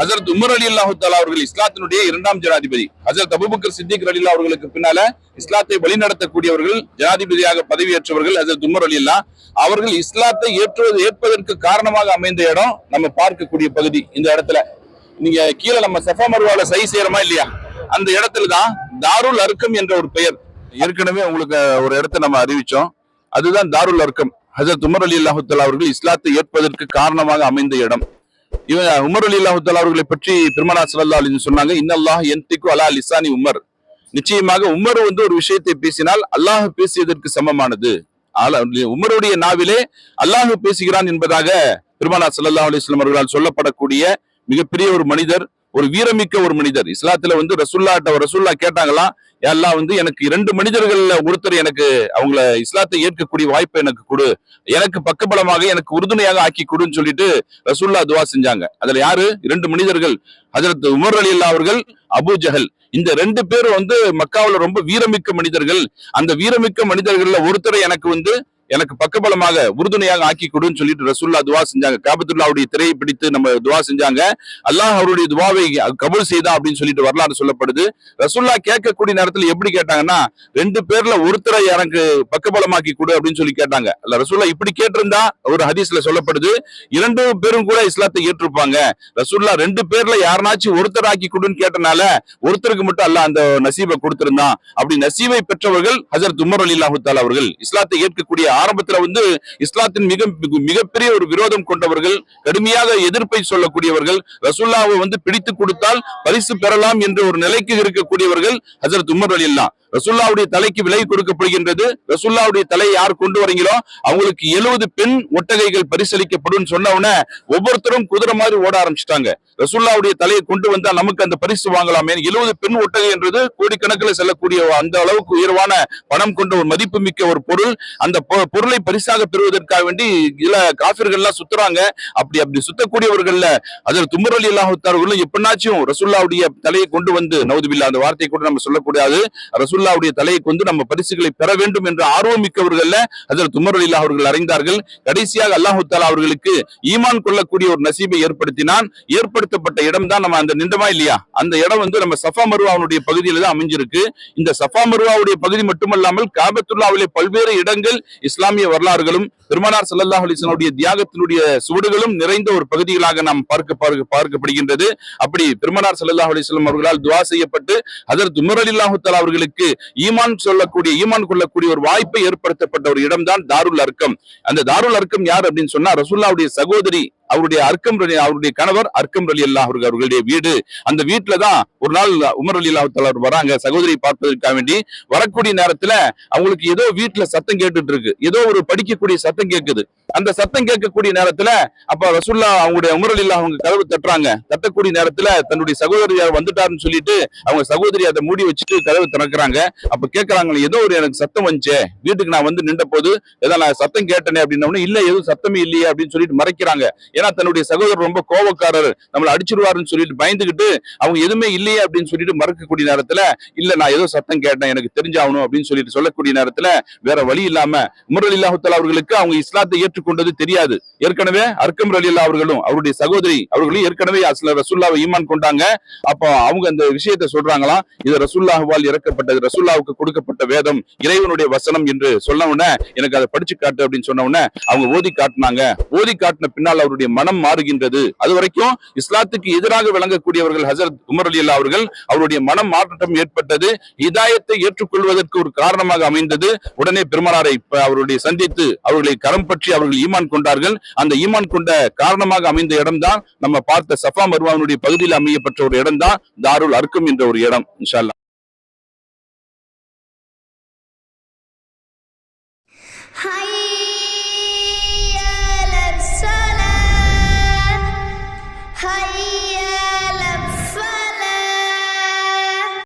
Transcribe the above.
ஹசரத் உமர் அலி அல்லாஹு தாலா அவர்கள் இஸ்லாத்தினுடைய இரண்டாம் ஜனாதிபதி. ஹசரத் அபுபக்கர் சித்திக் அலில்லா அவர்களுக்கு பின்னால இஸ்லாத்தை வழிநடத்தக்கூடியவர்கள் ஜனாதிபதியாக பதவியேற்றவர்கள் ஹசரத் உமர் அலி அல்லா அவர்கள் இஸ்லாத்தை ஏற்றுவது ஏற்பதற்கு காரணமாக அமைந்த இடம் நம்ம பார்க்கக்கூடிய பகுதி இந்த இடத்துல. நீங்க கீழே நம்ம சஃபா மருவால சை செய்யறோமா இல்லையா? அந்த இடத்துல தான் தாருல் அர்க்கம் என்ற ஒரு பெயர். ஏற்கனவே உங்களுக்கு ஒரு இடத்தை நம்ம அறிவிச்சோம். அதுதான் தாருல் அர்க்கம் ஹசரத் உமர் அலி அல்லாஹுத்தல்லா அவர்கள் இஸ்லாத்தை ஏற்பதற்கு காரணமாக அமைந்த இடம். இவன் உமர் அலி அல்லாஹுத்தலா அவர்களை பற்றி பெருமனா சல்லா அலி சொன்னாங்க இன்னல்லாஹ் என்திக்கு அலா லிசானி உமர். நிச்சயமாக உமர் வந்து ஒரு விஷயத்தை பேசினால் அல்லாஹ் பேசியதற்கு சமமானது. உமருடைய நாவிலே அல்லாஹ் பேசுகிறான் என்பதாக பெருமானா சல்லா அலிஸ்லாம் அவர்களால் சொல்லப்படக்கூடிய மிகப்பெரிய ஒரு மனிதர் ஒரு வீரமிக்க ஒரு மனிதர். இஸ்லாத்துல வந்து ரசுல்லாட்ட ரசுல்லா கேட்டாங்களாம் எல்லாம் வந்து எனக்கு இரண்டு மனிதர்கள்ல ஒருத்தர் எனக்கு அவங்கள இஸ்லாத்தை ஏற்கக்கூடிய வாய்ப்பு எனக்கு கொடு. எனக்கு பக்கபலமாக எனக்கு உறுதுணையாக ஆக்கி கொடுன்னு சொல்லிட்டு ரசுல்லா துவா செஞ்சாங்க. அதுல யாரு? இரண்டு மனிதர்கள். ஹஜரத் உமர் அலி அல்லா அவர்கள் அபு ஜஹல். இந்த ரெண்டு பேரும் வந்து மக்காவில் ரொம்ப வீரமிக்க மனிதர்கள். அந்த வீரமிக்க மனிதர்கள்ல ஒருத்தரை எனக்கு வந்து எனக்கு பக்கபலமாக உறுதுணையாக ஆக்கி கொடுன்னு சொல்லிட்டு ரசூல்லா துவா செஞ்சாங்க. காபத்துல்லாவுடைய திரையை பிடித்து நம்ம துவா செஞ்சாங்க. அல்லாஹ் அவருடைய துவாவை கபூல் செய்தா அப்படின்னு சொல்லிட்டு வரலாறு சொல்லப்படுது. ரசூல்லா கேட்கக்கூடிய நேரத்துல எப்படி கேட்டாங்கன்னா ரெண்டு பேர்ல ஒருத்தரை எனக்கு பக்கபலமாக்கி கொடு அப்படின்னு சொல்லி கேட்டாங்க. அல்ல ரசூல்லா இப்படி கேட்டிருந்தா ஒரு ஹதீஸ்ல சொல்லப்படுது. இரண்டு பேரும் கூட இஸ்லாத்தை ஏற்றிருப்பாங்க. ரசூல்லா ரெண்டு பேர்ல யாருனாச்சும் ஒருத்தர் ஆக்கி கொடுன்னு கேட்டனால ஒருத்தருக்கு மட்டும் அல்லாஹ் அந்த நசீபை கொடுத்திருந்தான். அப்படி நசீவை பெற்றவர்கள் ஹசரத் உமர் அலி அல்லாஹு அவர்கள் இஸ்லாத்தை ஏற்கக்கூடிய ஆரம்பத்துல வந்து இஸ்லாத்தின் மிக மிக- மிகப்பெரிய ஒரு விரோதம் கொண்டவர்கள் கடுமையாக எதிர்ப்பை சொல்லக்கூடியவர்கள் ரசுல்லாவை வந்து பிடித்து கொடுத்தால் பரிசு பெறலாம் என்ற ஒரு நிலைக்கு இருக்கக்கூடியவர்கள் ஹசரத் உமர் அலி அல்லா ரசுல்லாவுடைய தலைக்கு விலை கொடுக்கப்படுகின்றது. ரசுல்லாவுடைய தலையை யார் கொண்டு வரீங்களோ அவங்களுக்கு எழுபது பெண் ஒட்டகைகள் பரிசளிக்கப்படும் சொன்ன உடனே ஒவ்வொருத்தரும் குதிரை மாதிரி ஓட ஆரம்பிச்சிட்டாங்க. ரசுல்லாவுடைய தலையை கொண்டு வந்தா நமக்கு அந்த பரிசு வாங்கலாமே. எழுபது பெண் ஒட்டகை என்றது கோடிக்கணக்கில் செல்லக்கூடிய அந்த அளவுக்கு உயர்வான பணம் கொண்ட ஒரு மதிப்பு மிக்க ஒரு பொருள். அந்த பொ- பொருளை பரிசாக பெறுவதற்காக வேண்டி இதுல காபிர்கள்லாம் சுத்துறாங்க. அப்படி அப்படி சுத்தக்கூடியவர்கள்ல அதில் துமர் அலி அல்லாஹுத்தார்களும் எப்படினாச்சும் ரசுல்லாவுடைய தலையை கொண்டு வந்து நவுதுபில்லா அந்த வார்த்தையை கூட நம்ம சொல்லக்கூடாது. ரசுல்லாவுடைய தலையை கொண்டு நம்ம பரிசுகளை பெற வேண்டும் என்று ஆர்வமிக்கவர்கள் அதில் துமர் அலில்லா அவர்கள் அறிந்தார்கள். கடைசியாக அல்லாஹு தாலா அவர்களுக்கு ஈமான் கொள்ளக்கூடிய ஒரு நசீபை ஏற்படுத்தினான். ஏற்படுத்தப்பட்ட இடம் தான் நம்ம அந்த நின்றமா இல்லையா? அந்த இடம் வந்து நம்ம சஃபா மருவாவுடைய பகுதியில் தான் அமைஞ்சிருக்கு. இந்த சஃபா மருவாவுடைய பகுதி மட்டுமல்லாமல் காபத்துல்லாவிலே பல்வேறு இடங்கள் இஸ்லாமிய வரலாறுகளும் பெருமானார் ஸல்லல்லாஹு அலைஹி தியாகத்தினுடைய சுவடுகளும் நிறைந்த ஒரு பகுதிகளாக நாம் பார்க்க பார்க்க பார்க்கப்படுகின்றது. அப்படி பெருமானார் ஸல்லல்லாஹு அலிஸ்லாம் அவர்களால் துவா செய்யப்பட்டு அதர் துமர் அலில்லாஹு அவர்களுக்கு ஈமான் சொல்லக்கூடிய ஈமான் கொள்ளக்கூடிய ஒரு வாய்ப்பை ஏற்படுத்தப்பட்ட ஒரு இடம்தான் தாருல் அர்க்கம் அந்த தாருல் அர்க்கம் யார் அப்படின்னு சொன்னா ரசுல்லாவுடைய சகோதரி அவருடைய அர்க்கம் அவருடைய கணவர் அர்க்கம் அலி அல்லாஹ் அவர்களுடைய வீடு. அந்த வீட்டுல தான் ஒரு நாள் உமர் அலி அல்லாஹ் வராங்க. சகோதரி பார்ப்பதற்காக வேண்டி வரக்கூடிய நேரத்துல அவங்களுக்கு ஏதோ வீட்டுல சத்தம் கேட்டுட்டு இருக்கு ஏதோ ஒரு படிக்கக்கூடிய சத்தம் கேட்குது அந்த சத்தம் கேட்கக்கூடிய நேரத்துல அப்ப ரசுல்லா அவங்களுடைய உமர் அலி அவங்க கதவு தட்டுறாங்க. தட்டக்கூடிய நேரத்துல தன்னுடைய சகோதரியார் வந்துட்டாருன்னு சொல்லிட்டு அவங்க சகோதரி அதை மூடி வச்சுட்டு கதவு திறக்கிறாங்க. அப்ப கேட்கறாங்க ஏதோ ஒரு எனக்கு சத்தம் வந்துச்சே. வீட்டுக்கு நான் வந்து நின்ற போது ஏதோ நான் சத்தம் கேட்டனே அப்படின்ன இல்ல எதுவும் சத்தமே இல்லையே அப்படின்னு சொல்லிட்டு மறைக்கிறாங்க. ஏன்னா தன்னுடைய சகோதரர் ரொம்ப கோபக்காரர். நம்மளை அடிச்சிருவாருன்னு சொல்லிட்டு பயந்துகிட்டு அவங்க எதுவுமே இல்லையே அப்படின்னு சொல்லிட்டு மறக்கக்கூடிய நேரத்துல இல்ல நான் ஏதோ சத்தம் கேட்டேன் எனக்கு தெரிஞ்சாகணும் அப்படின்னு சொல்லிட்டு சொல்லக்கூடிய நேரத்துல வேற வழி இல்லாம உமர் அலி அவர்களுக்கு அவங்க இஸ்லாத்தை ஏற்றுக்கொண்டது தெரியாது. ஏற்கனவே அர்க்கம் அலி அல்லா அவர்களும் அவருடைய சகோதரி அவர்களும் ஏற்கனவே அஸ்ல ரசுல்லாவை ஈமான் கொண்டாங்க. அப்போ அவங்க அந்த விஷயத்தை சொல்றாங்களாம் இது ரசுல்லாஹுவால் இறக்கப்பட்டது ரசுல்லாவுக்கு கொடுக்கப்பட்ட வேதம் இறைவனுடைய வசனம் என்று சொன்ன உடனே எனக்கு அதை படிச்சு காட்டு அப்படின்னு சொன்ன உடனே அவங்க ஓதி காட்டினாங்க. ஓதி காட்டின பின்னால் அவருடைய மனம் மாறுகின்றது. அது வரைக்கும் இஸ்லாத்துக்கு எதிராக விளங்கக்கூடியவர்கள் ஹசரத் உமர் அலி அல்லா அவர்கள் அவருடைய மனம் மாற்றம் ஏற்பட்டது. இதாயத்தை ஏற்றுக்கொள்வதற்கு ஒரு காரணமாக அமைந்தது. உடனே பெருமனாரை அவருடைய சந்தித்து அவர்களை கரம் பற்றி அவர்கள் ஈமான் கொண்டார்கள். அந்த ஈமான் கொண்ட காரணமாக அமைந்த இடம்தான் நம்ம பார்த்த சஃபா மருவானுடைய பகுதியில் அமையப்பட்ட ஒரு இடம்தான். தாருல் அர்க்கம் என்ற ஒரு இடம் இன்ஷா அல்லாஹ். Hi